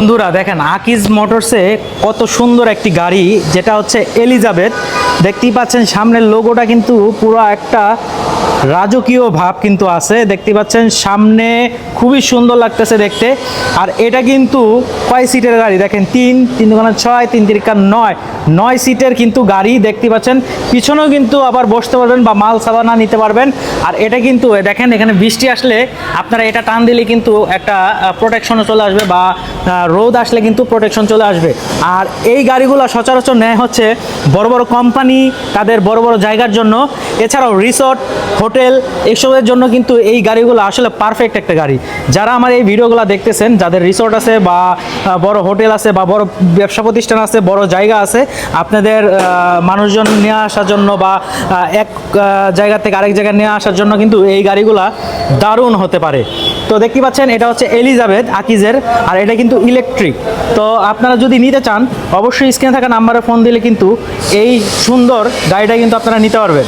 বন্ধুরা, দেখেন, আকিজ মোটরসে কত সুন্দর একটি গাড়ি, যেটা হচ্ছে এলিজাবেথ দেখতেই পাচ্ছেন, সামনের লোগোটা কিন্তু পুরো একটা রাজকীয় ভাব কিন্তু আছে, দেখতে পাচ্ছেন সামনে খুবই সুন্দর লাগতেছে দেখতে। আর এটা কিন্তু কয় সিটের গাড়ি? দেখেন, তিন তিন দুগুণে ছয়, তিন তিরিকা নয়। নয় সিটের কিন্তু গাড়ি দেখতে পাচ্ছেন। পিছনেও কিন্তু আবার বসতে পারবেন বা মাল সাবানা নিতে পারবেন। আর এটা কিন্তু, দেখেন, এখানে বৃষ্টি আসলে আপনারা এটা টান দিলে কিন্তু একটা প্রোটেকশনও চলে আসবে বা রোদ আসলে কিন্তু প্রোটেকশন চলে আসবে। আর এই গাড়িগুলো সচরাচর নেয় হচ্ছে বড় বড় কোম্পানি তাদের বড় বড় জায়গার জন্য। এছাড়াও রিসর্ট হোটেল এসবের জন্য কিন্তু এই গাড়িগুলো আসলে পারফেক্ট একটা গাড়ি। যারা আমার এই ভিডিওগুলো দেখতেছেন, যাদের রিসর্ট আছে বা বড় হোটেল আছে বা বড় ব্যবসা প্রতিষ্ঠান আছে, বড় জায়গা আছে, আপনাদের মানুষজন নিয়ে আসার জন্য বা এক জায়গা থেকে আরেক জায়গায় নিয়ে আসার জন্য কিন্তু এই গাড়িগুলা দারুণ হতে পারে। তো দেখতে পাচ্ছেন, এটা হচ্ছে এলিজাবেথ আকিজের আর এটা কিন্তু ইলেকট্রিক তো আপনারা যদি নিতে চান, অবশ্যই স্ক্রিনে থাকা নাম্বারে ফোন দিলে কিন্তু এই সুন্দর গাড়িটা কিন্তু আপনারা নিতে পারবেন।